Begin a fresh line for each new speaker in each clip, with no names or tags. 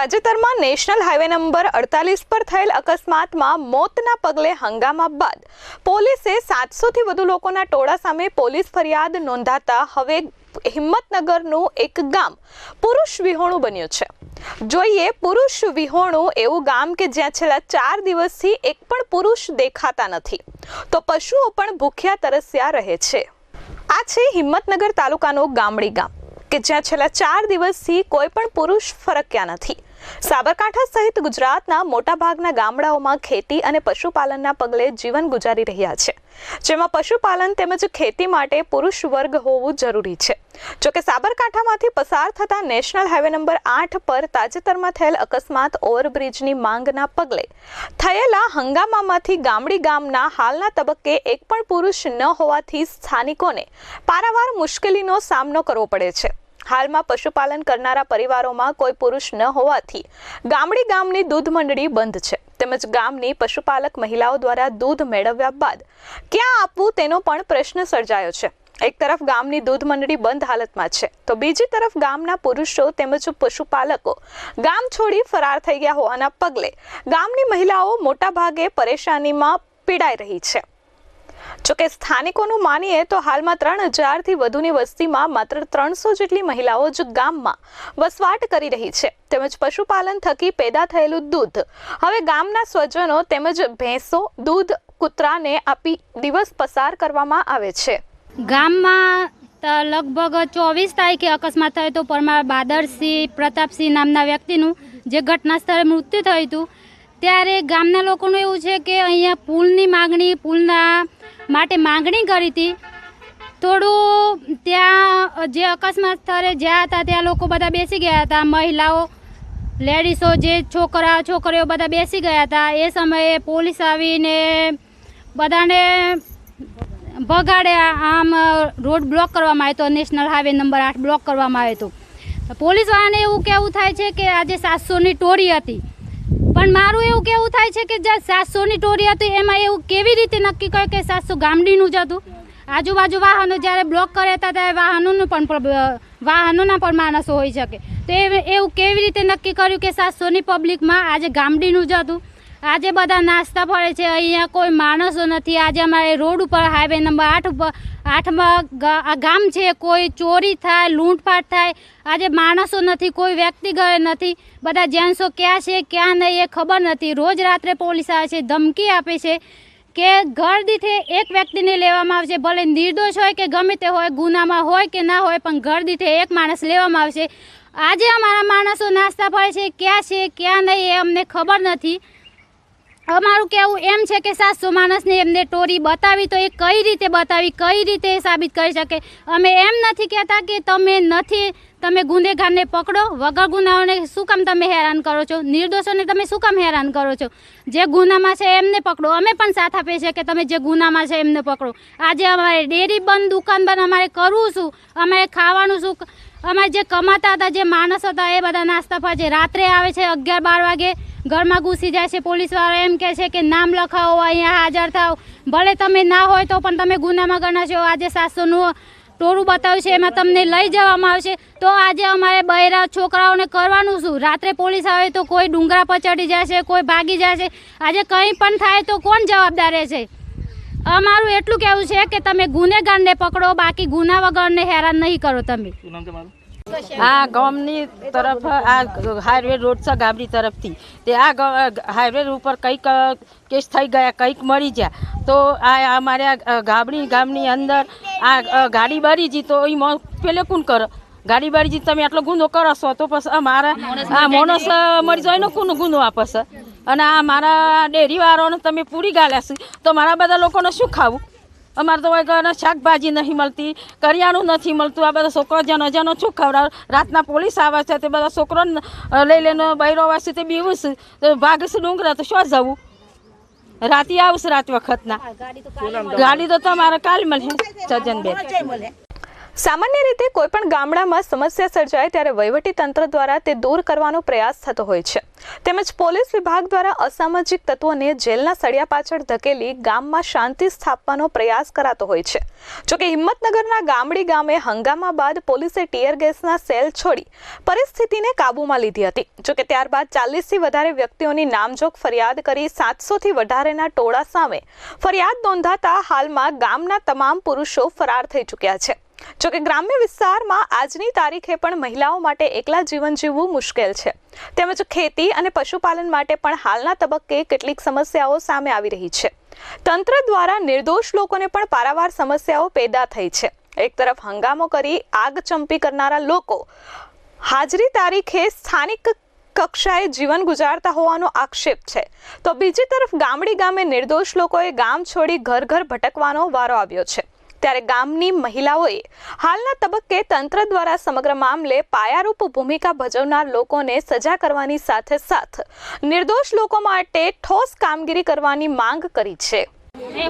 તાજેતરમાં national highway number અડતાલીસ પર થયેલ અકસ્માતમાં મોતના પગલે હંગામા બાદ પોલીસે સાતસોથી વધુ લોકોના ટોળા સામે પોલીસ ફરિયાદ નોંધાતા હવે હિંમતનગરનું એક ગામ પુરુષ વિહોણું બન્યું છે. જોઈએ પુરુષ વિહોણું એવું ગામ કે જ્યાં છેલ્લા ચાર દિવસથી એક પણ પુરુષ દેખાતા નથી. તો પશુઓ પણ ભૂખ્યા તરસ્યા રહે છે. આ છે હિંમતનગર તાલુકાનું ગામડી ગામ, કે જ્યાં છેલ્લા ચાર દિવસથી કોઈ પણ પુરુષ ફરક્યા નથી. સાબરકાંઠા સહિત ગુજરાતના મોટાભાગના ગામડાઓમાં ખેતી અને પશુપાલનના પગલે જીવન ગુજારી રહ્યા છે. જેમાં પશુપાલન તેમજ ખેતી માટે પુરુષ વર્ગ હોવું જરૂરી છે. જોકે સાબરકાંઠામાંથી પસાર થતા નેશનલ હાઈવે નંબર આઠ પર તાજેતરમાં થયેલ અકસ્માત ઓવરબ્રિજની માંગના પગલે થયેલા હંગામામાંથી ગામડી ગામના હાલના તબક્કે એક પણ પુરુષ ન હોવાથી સ્થાનિકોને પારાવાર મુશ્કેલીનો સામનો કરવો પડે છે. હાલમાં પશુપાલન કરનારા પરિવારોમાં કોઈ પુરુષ ન હોવાથી ગામડી ગામની દૂધ મંડળી બંધ છે. તેમજ ગામની પશુપાલક મહિલાઓ દ્વારા દૂધ મેળવ્યા બાદ ક્યાં આપવું તેનો પણ પ્રશ્ન સર્જાયો છે. એક તરફ ગામની દૂધ મંડળી બંધ હાલતમાં છે, તો બીજી તરફ ગામના પુરુષો તેમજ પશુપાલકો ગામ છોડી ફરાર થઈ ગયા હોવાના પગલે ગામની મહિલાઓ મોટાભાગે પરેશાનીમાં પીડાઈ રહી છે. જોકે સ્થાનિકોનું માનીએ તો હાલમાં ત્રણ હજારથી વધુની વસ્તીમાં માત્ર ત્રણસો જેટલી મહિલાઓ જ ગામમાં વસવાટ કરી રહી છે. તેમજ પશુપાલન થકી પેદા થયેલું દૂધ. હવે ગામના સ્વજનો તેમજ ભેંસો, દૂધ, કૂતરાને આપી દિવસ પસાર કરવામાં આવે છે.
ગામમાં લગભગ ચોવીસ તારીખે અકસ્માત થયો હતો. પરમાર બાદરસિંહ પ્રતાપસિંહ નામના વ્યક્તિનું જે ઘટના સ્થળે મૃત્યુ થયું હતું ત્યારે ગામના લોકોનું એવું છે કે અહીંયા પુલની માગણી, પુલના માટે માગણી કરી હતી. થોડું ત્યાં જે અકસ્માત સ્થળે જ્યાં હતા, ત્યાં લોકો બધા બેસી ગયા હતા. મહિલાઓ, લેડીસો, જે છોકરા, છોકરીઓ બધા બેસી ગયા હતા. એ સમયે પોલીસ આવીને બધાને ભગાડ્યા. આમ રોડ બ્લોક કરવામાં આવ્યો હતો. નેશનલ હાઈવે નંબર આઠ બ્લોક કરવામાં આવ્યો હતો. પોલીસવાળાને એવું કહેવું થાય છે કે આજે સાતસોની ટોળી હતી. પણ મારું એવું કેવું થાય છે કે જે સાતસોની ટોરી હતી, એમાં એવું કેવી રીતે નક્કી કરે કે સાતસો ગામડીનું જ હતું? આજુબાજુ વાહનો જ્યારે બ્લોક કર્યા હતા, ત્યારે વાહનોનું પણ વાહનોના પણ માણસો હોઈ શકે. તો એવું કેવી રીતે નક્કી કર્યું કે સાતસોની પબ્લિકમાં આજે ગામડીનું જ હતું? આજે બધા નાસ્તા ફરે છે. અહીંયા કોઈ માણસો નથી. આજે અમારે રોડ ઉપર હાઈવે નંબર આઠ ઉપર, આઠમાં ગામ છે. કોઈ ચોરી થાય, લૂંટફાટ થાય. આજે માણસો નથી, કોઈ વ્યક્તિ ઘરે નથી. બધા જેન્ટ્સો ક્યાં છે, ક્યાં નહીં એ ખબર નથી. રોજ રાત્રે પોલીસ આવે છે, ધમકી આપે છે કે ઘર દીઠે એક વ્યક્તિને લેવામાં આવશે. ભલે નિર્દોષ હોય કે ગમે તે હોય, ગુનામાં હોય કે ના હોય, પણ ઘર દીઠે એક માણસ લેવામાં આવશે. આજે અમારા માણસો નાસ્તા પડે છે, ક્યાં છે, ક્યાં નહીં એ અમને ખબર નથી. અમારું કહેવું એમ છે કે સાતસો માણસને એમને ટોરી બતાવી તો એ કઈ રીતે બતાવી, કઈ રીતે સાબિત કરી શકે? અમે એમ નથી કહેતા કે તમે નથી, તમે ગુનેગારને પકડો, વગર ગુનાઓને શું કામ તમે હેરાન કરો છો? નિર્દોષોને તમે શું કામ હેરાન કરો છો? જે ગુનામાં છે એમને પકડો. અમે પણ સાથ આપીએ છીએ કે તમે જે ગુનામાં છે એમને પકડો. આજે અમારે ડેરી બંધ, દુકાન બંધ અમારે કરવું શું? અમારે ખાવાનું શું? અમારે જે કમાતા હતા, જે માણસ હતા, એ બધા નાસ્તા ફરે છે રાત્રે આવે છે અગિયાર બાર વાગે. ઘરમાં ઘૂસી જાય છે. પોલીસવાળા એમ કહે છે કે, નામ લખાવો, અહીંયા હાજર થાવ. ભલે તમે ના હોય તો પણ તમે ગુનામાં ગણાશો. આજે સાતસોનું ટોળું બતાવ્યું છે, એમાં તમને લઈ જવામાં આવશે. તો આજે અમારે બહેરા છોકરાઓને કરવાનું શું? રાત્રે પોલીસ આવે તો કોઈ ડુંગરા પર ચડી જશે, કોઈ ભાગી જશે. આજે કંઈ પણ થાય તો કોણ જવાબદાર રહેશે અમારું એટલું કહેવું છે કે, તમે ગુનેગારને પકડો, બાકી ગુના વગરને હેરાન નહીં કરો તમે.
આ ગામની તરફ, આ હાઈવે રોડ છે ગામડી તરફથી. તે આ હાઈવે ઉપર કંઈક કેસ થઈ ગયા, કંઈક મળી ગયા. તો આ અમારે આ ગામડી ગામની અંદર આ ગાડી બારી જી તો એ પેલે કોણ કરે? ગાડી બારી જી તમે આટલો ગુનો કરો છો, તો પછી અમારા આ માણસ મરી જાય ને કોનો ગુનો આપશે અને આ મારા ડેરીવાળાને તમે પૂરી ગાલ્યા છે, તો મારા બધા લોકોને શું ખાવું? અમારે તો હોય શાકભાજી નહીં મળતી કરિયાણું નથી મળતું. આ બધા છોકરો જનો જનો શું ખવડાવ? રાતના પોલીસ આવે છે તે બધા છોકરો લઈ લઈને બૈરો આવશે તે બીવું છે. તો ભાગશે ડુંગરા તો શું જવું? રાતે આવશે રાત વખતના. ગાડી તો તમારે કાલ મળે સજ્જનબેન
સામાન્ય રીતે કોઈપણ ગામડામાં સમસ્યા સર્જાય ત્યારે વહીવટી તંત્ર દ્વારા તે દૂર કરવાનો પ્રયાસ થતો હોય છે. તેમજ પોલીસ વિભાગ દ્વારા અસામાજિક તત્વોને જેલના સળિયા પાછળ ધકેલી ગામમાં શાંતિ સ્થાપવાનો પ્રયાસ કરાતો હોય છે. જોકે હિંમતનગરના ગામડી ગામે હંગામા બાદ પોલીસે ટીયર ગેસના સેલ છોડી પરિસ્થિતિને કાબૂમાં લીધી હતી. જોકે ત્યારબાદ ચાલીસથી વધારે વ્યક્તિઓની નામજોગ ફરિયાદ કરી સાતસોથી વધારેના ટોળા સામે ફરિયાદ નોંધાતા હાલમાં ગામના તમામ પુરુષો ફરાર થઈ ચૂક્યા છે. જોકે ગ્રામ્ય વિસ્તારમાં આજની તારીખે પણ મહિલાઓ માટે એકલા જીવન જીવવું મુશ્કેલ છે. તેમજ ખેતી અને પશુપાલન માટે પણ હાલના તબક્કે કેટલીક સમસ્યાઓ સામે આવી રહી છે. તંત્ર દ્વારા નિર્દોષ લોકોને પણ પારાવાર સમસ્યાઓ પેદા થઈ છે. એક તરફ હંગામો કરી આગ ચંપી કરનારા લોકો હાજરી તારીખે સ્થાનિક કક્ષાએ જીવન ગુજારતા હોવાનો આક્ષેપ છે. તો બીજી તરફ ગામડી ગામે નિર્દોષ લોકોએ ગામ છોડી ઘર ઘર ભટકવાનો વારો આવ્યો છે. ત્યારે ગામની મહિલાઓએ હાલના તબક્કે તંત્ર દ્વારા સમગ્ર મામલે પાયારૂપ ભૂમિકા ભજવનાર લોકોને સજા કરવાની સાથે સાથ નિર્દોષ લોકો માટે ઠોસ કામગીરી કરવાની માંગ કરી છે.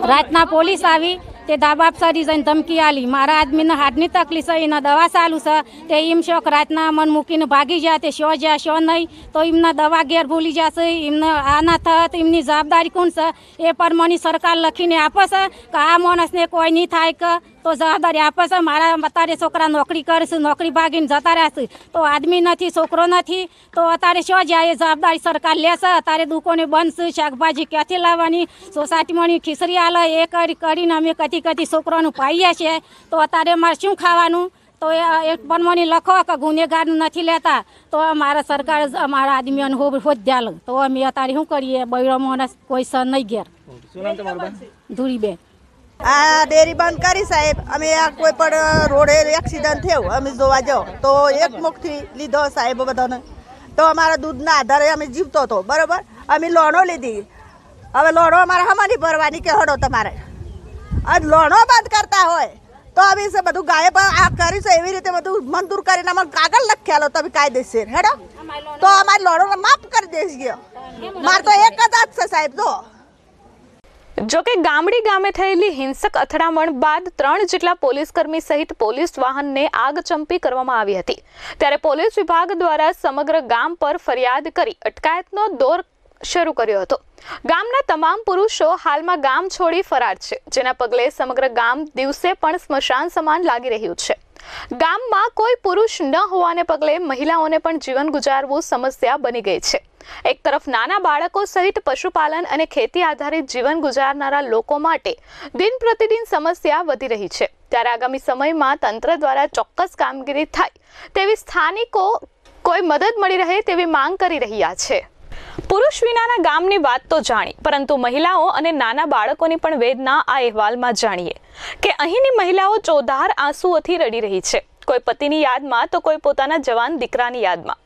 રાતના પોલીસ આવી તે દાબાબ સરી જઈને ધમકી આલી. મારા આદમીને હાડની તકલીફ છે, એના દવા ચાલુ છે. તે એમ શોખ રાતના મન મૂકીને ભાગી જાય, તે શો જ્યાં, શો નહીં, તો એમના દવા ઘેર ભૂલી જશે. એમને આ ના થત, એમની જવાબદારી કોણ છે? એ પ્રમાણે સરકાર લખીને આપે છે કે આ માણસને કોઈ નહીં થાય કે તો જવાબદારી આપે છે. મારા અત્યારે છોકરા નોકરી કરશે નોકરી ભાગીને જતા રહેશે. તો આદમી નથી છોકરો નથી. તો અત્યારે શું જાય એ જવાબદારી સરકાર લેશે. અત્યારે દુકાને બનશે શાકભાજી ક્યાંથી લાવવાની? સોસાયટીમાં ખીચડી આલે એ કરી કરીને અમે કથી કથી છોકરાનું પાઈએ છીએ. તો અત્યારે મારે શું ખાવાનું? તો એ એક પ્રમાણે લખો કે ગુનેગારનું નથી લેતા. તો મારા સરકાર અમારા આદમીઓને હોબ હોજ લે તો અમે અત્યારે શું કરીએ? બૈરો માણસ કોઈ સર નહીં ઘેર. ધૂળીબેન
આ ડેરી બંધ કરી સાહેબ. અમે આ કોઈ પણ રોડે એક્સિડન્ટ થયું, અમે જોવા જાઓ. તો એક મુખથી લીધો સાહેબ બધાને. તો અમારા દૂધના આધારે અમે જીવતો હતો, બરોબર? અમે લોણો લીધી. હવે લોણો અમારે હમણાં ભરવાની કે હડો તમારે? આજ લોણો બંધ કરતા હોય, તો અમે છે બધું ગાયબ આ કરી છે, એવી રીતે બધું મંજૂર કરીને અમારે કાગળ લખ્યાલો તમે કાયદેસર, હેડો? તો અમારે લોણો માફ કરી દેશ ગયો. મારે તો એક જ છે સાહેબ, જો.
જોકે ગામડી ગામે થયેલી હિંસક અથડામણ બાદ ત્રણ જેટલા પોલીસકર્મી સહિત પોલીસ વાહનને આગ ચંપી કરવામાં આવી હતી. ત્યારે પોલીસ વિભાગ દ્વારા સમગ્ર ગામ પર ફરિયાદ કરી અટકાયતનો દોર શરૂ કર્યો હતો. ગામના તમામ પુરુષો હાલમાં ગામ છોડી ફરાર છે, જેના પગલે સમગ્ર ગામ દિવસે પણ સ્મશાન સમાન લાગી રહ્યું છે. ગામમાં કોઈ પુરુષ ન હોવાને પગલે મહિલાઓને પણ જીવન ગુજારવું સમસ્યા બની ગઈ છે. એક તરફ નાના બાળકો સહિત પશુપાલન અને ખેતી આધારિત જીવન ગુજારનારા લોકો માટે દિન પ્રતિદિન સમસ્યા વધી રહી છે. ત્યારે આગામી સમયમાં તંત્ર દ્વારા ચોક્કસ કામગીરી થાય તેવી સ્થાનિકો કોઈ મદદ મળી રહે તેવી માંગ કરી રહ્યા છે. પુરુષ વિનાના ગામની વાત તો જાણી, પરંતુ મહિલાઓ અને નાના બાળકોની પણ વેદના આ અહેવાલમાં જાણીએ કે અહીંની મહિલાઓ ચોધાર આંસુઓથી રડી રહી છે. કોઈ પતિની યાદમાં તો કોઈ પોતાના જવાન દીકરાની યાદમાં.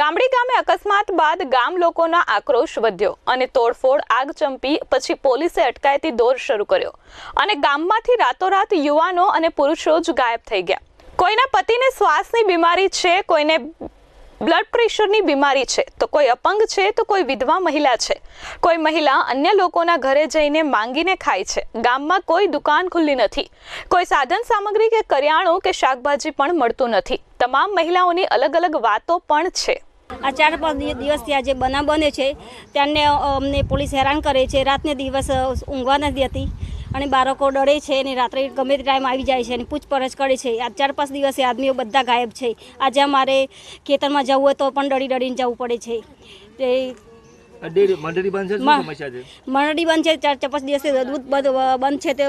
ગામડી ગામે અકસ્માત બાદ ગામ લોકોના આક્રોશ વધ્યો અને તોડફોડ, આગ ચંપી, પછી પોલીસે અટકાયતી દોર શરૂ કર્યો અને ગામમાંથી રાતોરાત યુવાનો અને પુરુષો જ ગાયબ થઈ ગયા. કોઈના પતિને શ્વાસની બીમારી છે, કોઈને બ્લડ પ્રેશરની બીમારી છે. તો કોઈ અપંગ છે તો કોઈ વિધવા મહિલા છે. કોઈ મહિલા અન્ય લોકોના ઘરે જઈને માંગીને ખાય છે. ગામમાં કોઈ દુકાન ખુલ્લી નથી. કોઈ સાધન સામગ્રી કે કરિયાણું કે શાકભાજી પણ મળતું નથી. તમામ મહિલાઓની અલગ અલગ વાતો પણ છે.
આ ચાર પાંચ દિવસથી આ જે બનાવ બને છે. ત્યારને અમને પોલીસ હેરાન કરે છે. રાતને દિવસ ઊંઘવા નથી દેતી. અને બાળકો ડરે છે અને રાત્રે ગમે તે ટાઈમ આવી જાય છે અને પૂછપરછ કરે છે. આ ચાર પાંચ દિવસે આદમીઓ બધા ગાયબ છે. આજે અમારે ખેતરમાં જવું હોય તો પણ ડરી ડરીને જવું પડે છે. તે
મંડળી બંધ છે?
ચાર ચાર પાંચ દિવસે દૂધ બધું છે. તે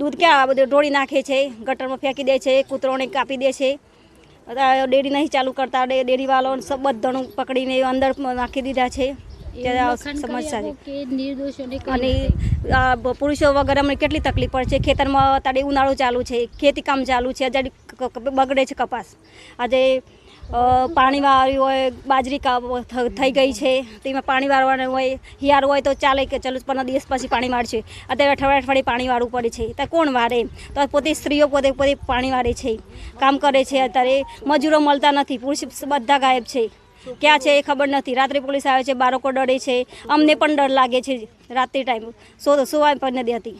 દૂધ ક્યાં? બધું ઢોળી નાખે છે ગટરમાં ફેંકી દે છે કૂતરોને કાપી દે છે. ડેરી નહીં ચાલુ કરતા ડેરીવાળો બધાનું પકડીને અંદર નાખી દીધા છે. ત્યારે સમસ્યા છે અને આ પુરુષો વગર અમને કેટલી તકલીફ પડે છે ખેતરમાં અત્યારે ઉનાળો ચાલુ છે ખેતી કામ ચાલુ છે આજે બગડે છે કપાસ. આજે પાણી વાળવી હોય બાજરી થઈ ગઈ છે તેમાં પાણી વાળવાનું હોય હિયાર હોય તો ચાલે કે ચલો પંદર દિવસ પછી પાણી વાળશે. અત્યારે અઠવાડિયે અઠવાડિયે પાણી વાળવું પડે છે. તો કોણ વારે? તો પોતે સ્ત્રીઓ પોતે પોતે પાણી વાળે છે. કામ કરે છે. અત્યારે મજૂરો મળતા નથી. પુરુષ બધા ગાયબ છે. ક્યાં છે એ ખબર નથી. રાત્રે પોલીસ આવે છે બાળકો ડરે છે. અમને પણ ડર લાગે છે રાત્રિ ટાઈમ. સો સુવા પણ નથી હતી.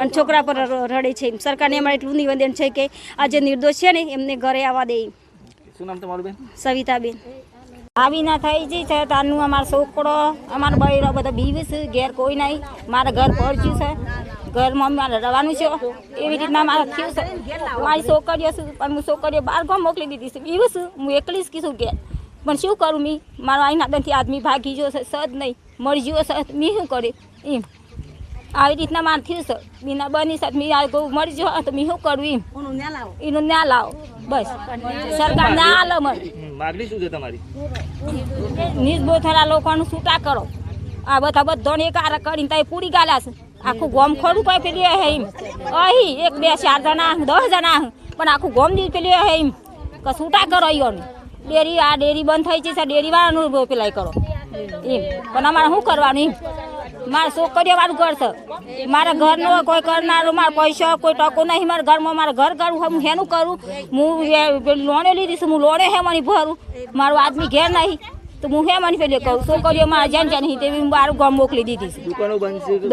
અને છોકરા પર રડે છે સરકારને અમારે એટલું નિવેદન છે કે આ જે નિર્દોષ છે ને એમને ઘરે આવવા દે
શું નામ તમારું બેન?
સવિતાબેન.
આવી ના થઈ જઈ છે તારનું અમારો છોકરો અમારો બૈરો બધો બીવી છે ઘેર કોઈ નહીં. મારા ઘર પડ્યું છે. ઘરમાં મારે રહેવાનું છે. એવી રીતના મારે થયું છે. મારી છોકરીઓ છું પણ હું છોકરીઓ બાર ગામ મોકલી દીધી છે. બીવું છું હું એકલી જ કીધું ઘેર. પણ શું કરું મી? મારો આઈના દંથી આદમી ભાગી ગયો છે સદ નહીં. મળી ગયો છે મી શું કરે? એમ. આવી રીતના માર થયું છે. બીના બની છે મી આ ગૌ મરી ગયો તો મી શું કરું એમ? એનું ના લાવો. બસ. સરકાર ના આલો મને
માગણી શું છે તમારી?
નિર્ભો થયેલા લોકોનું છૂટા કરો. આ બધા બધાને એક આરા કરીને ત્યાં પૂરી ગાલ્યા છે. આખું ગોમ ખોડું કોઈ પેલી હે એમ. અહીં એક બે ચાર જણા દસ જણા પણ આખું ગોમ દીધું પેલી હે એમ. કે છૂટા કરો અહીંયોને ડેરી આ ડેરી બંધ થઈ છે ડેરી વાળાનું પેલાય કરો. એમ. પણ અમારે શું કરવાનું એમ? મારા છોકરીઓ વાળું ઘર છે. મારા ઘરનો કોઈ કરનારું મારા પૈસા કોઈ ટકો નહીં. મારા ઘરમાં મારા ઘર કરું હું હેનું કરું? હું લોણે લીધી છે હું લોણે હે મને ભરું? મારું આદમી ઘેર નહીં. તો હું હે મને પેલી કહું છોકરીઓ મારા જેમ છે નહીં. તેવી હું મારું ગામ મોકલી દીધી છે.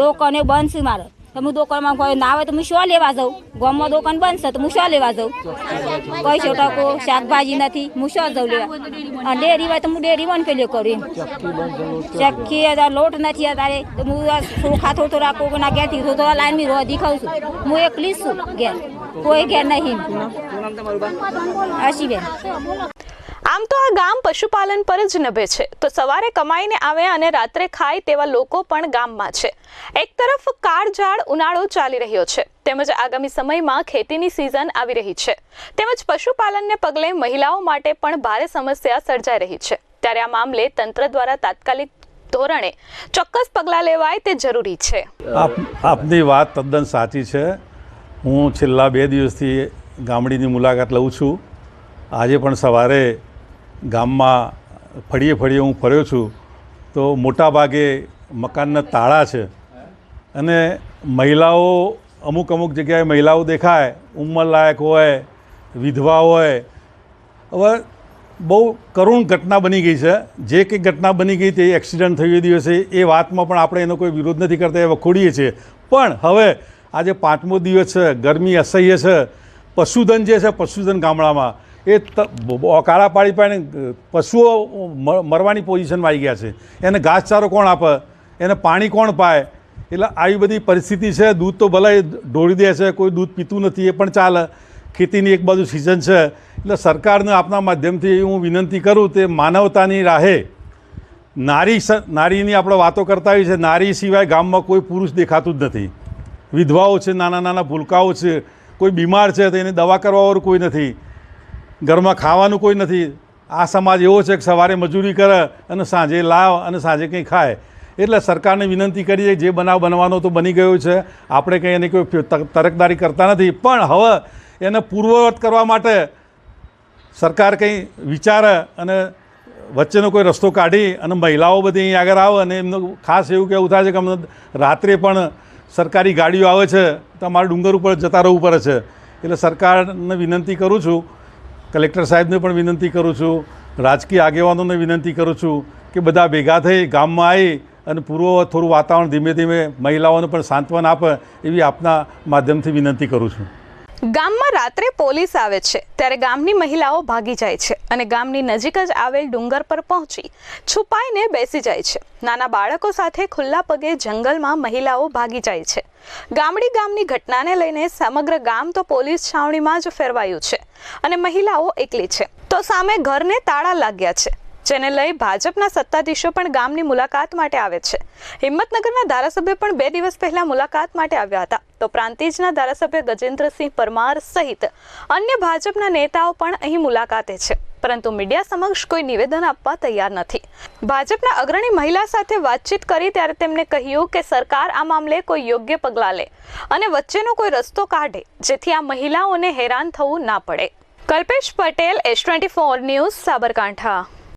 દુકાનો બંધ છે
મારે. તો હું દુકાનમાં કોઈ ના આવે તો હું શું લેવા જાઉં? ગામમાં દુકાન બંધ છે તો હું શું લેવા જાઉં? પૈસો ટકો શાકભાજી નથી. હું શું જાઉં લેવા? અને ડેરી હોય તો હું ડેરી બંધ પેલો કરું ચક્કી લોટ નથી અત્યારે. તો હું ચોખા થોડું થોડા ના ઘેરથી થોડું થોડા લાઈન રોધી ખાઉં છું. હું એકલી છું ઘેર. કોઈ ઘેર નહીં. આશીબેન.
આમ તો આ ગામ પશુપાલન પર જ નભે છે. તો સવારે કમાઈને આવે અને રાત્રે ખાય તેવા લોકો પણ ગામમાં છે. એક તરફ કાળઝાળ ઉનાળો ચાલી રહ્યો છે. તેમજ આગામી સમયમાં ખેતીની સિઝન આવી રહી છે. તેમજ પશુપાલનને પગલે મહિલાઓ માટે પણ ભારે સમસ્યા સર્જાઈ રહી છે. ત્યારે આ મામલે તંત્ર દ્વારા તાત્કાલિક ધોરણે ચોક્કસ પગલાં લેવાય તે જરૂરી છે.
આપ, આપની વાત તદ્દન સાચી છે. હું છેલ્લા બે દિવસથી ગામડીની મુલાકાત લઉં છું. આજે પણ સવારે ગામમાં ફળીએ ફળીએ હું ફર્યો છું, તો મોટા ભાગે મકાનના તાળા છે. અને મહિલાઓ અમુક અમુક જગ્યાએ મહિલાઓ દેખાય ઉંમરલાયક હોય, વિધવા હોય. હવે બહુ કરુણ ઘટના બની ગઈ છે. જે કંઈ ઘટના બની ગઈ તે એક્સિડન્ટ થયું દિવસે, એ વાતમાં પણ આપણે એનો કોઈ વિરોધ નથી કરતા, એ વખોડીએ છીએ. પણ હવે આજે પાંચમો દિવસ છે, ગરમી અસહ્ય છે. પશુધન જે છે, પશુધન ગામડામાં. એ કાળા પાડી પાડીને પશુઓ મરવાની પોઝિશનમાં આવી ગયા છે. એને ઘાસચારો કોણ આપે? એને પાણી કોણ પાય? એટલે આવી બધી પરિસ્થિતિ છે. દૂધ તો ભલે ઢોળી દે છે, કોઈ દૂધ પીતું નથી, એ પણ ચાલે. ખેતીની એક બાજુ સિઝન છે. એટલે સરકારને આપના માધ્યમથી હું વિનંતી કરું તે માનવતાની રાહે નારી નારીની આપણે વાતો કરતા હોઈએ છીએ, નારી સિવાય ગામમાં કોઈ પુરુષ દેખાતું જ નથી. વિધવાઓ છે નાના નાના ભૂલકાઓ છે, કોઈ બીમાર છે તો એને દવા કરવાવાળું કોઈ નથી. ઘરમાં ખાવાનું કોઈ નથી. આ સમાજ એવો છે કે સવારે મજૂરી કરે અને સાંજે લાવ અને સાંજે કંઈ ખાય. એટલે સરકારને વિનંતી કરીએ જે બનાવ બનવાનો તો બની ગયો છે. આપણે કંઈ એની કોઈ તરકદારી કરતા નથી. પણ હવે એને પૂર્વવત કરવા માટે સરકાર કંઈ વિચારે અને વચ્ચેનો કોઈ રસ્તો કાઢી અને મહિલાઓ બધી અહીં આગળ આવે અને એમનું ખાસ એવું કહેવું થાય છે કે અમને રાત્રે પણ સરકારી ગાડીઓ આવે છે, તો અમારે ડુંગર ઉપર જતા રહેવું પડે છે. એટલે સરકારને વિનંતી કરું છું કલેક્ટર સાહેબને પણ વિનંતી કરું છું, રાજકીય આગેવાનોને વિનંતી કરું છું કે બધા ભેગા થઈ ગામમાં આવી અને પૂર્વ થોડું વાતાવરણ ધીમે ધીમે મહિલાઓને પણ સાંત્વન આપે એવી આપના માધ્યમથી વિનંતી કરું છું.
ગામમાં રાત્રે પોલીસ આવે છે, ત્યારે ગામની મહિલાઓ ભાગી જાય છે અને ગામની નજીક જ આવેલ ડુંગર પર પહોંચી છુપાઈને બેસી જાય છે. નાના બાળકો સાથે ખુલ્લા પગે જંગલમાં મહિલાઓ ભાગી જાય છે. ગામડી ગામની ઘટનાને લઈને સમગ્ર ગામ તો પોલીસ છાવણીમાં જ ફેરવાયું છે અને મહિલાઓ એકલી છે. તો સામે ઘરને તાળા લાગ્યા છે. જેને લઈ ભાજપના સત્તાધીશો પણ ગામની મુલાકાત માટે આવે છે. હિંમતનગરના ધારાસભ્ય પણ બે દિવસ પહેલા મુલાકાત માટે આવ્યા હતા. તો પ્રાંતિજના ધારાસભ્ય ગજેન્દ્રસિંહ પરમાર સહિત અન્ય ભાજપના નેતાઓ પણ અહીં મુલાકાતે છે. પરંતુ મીડિયા સમક્ષ કોઈ નિવેદન આપવા તૈયાર નથી. ભાજપના અગ્રણી મહિલા સાથે વાતચીત કરી ત્યારે તેમણે કહ્યું કે સરકાર આ મામલે કોઈ યોગ્ય પગલાં લે અને વચ્ચેનો કોઈ રસ્તો કાઢે જેથી આ મહિલાઓને હેરાન થવું ના પડે. Kalpesh Patel, S twenty four news, Sabarkantha.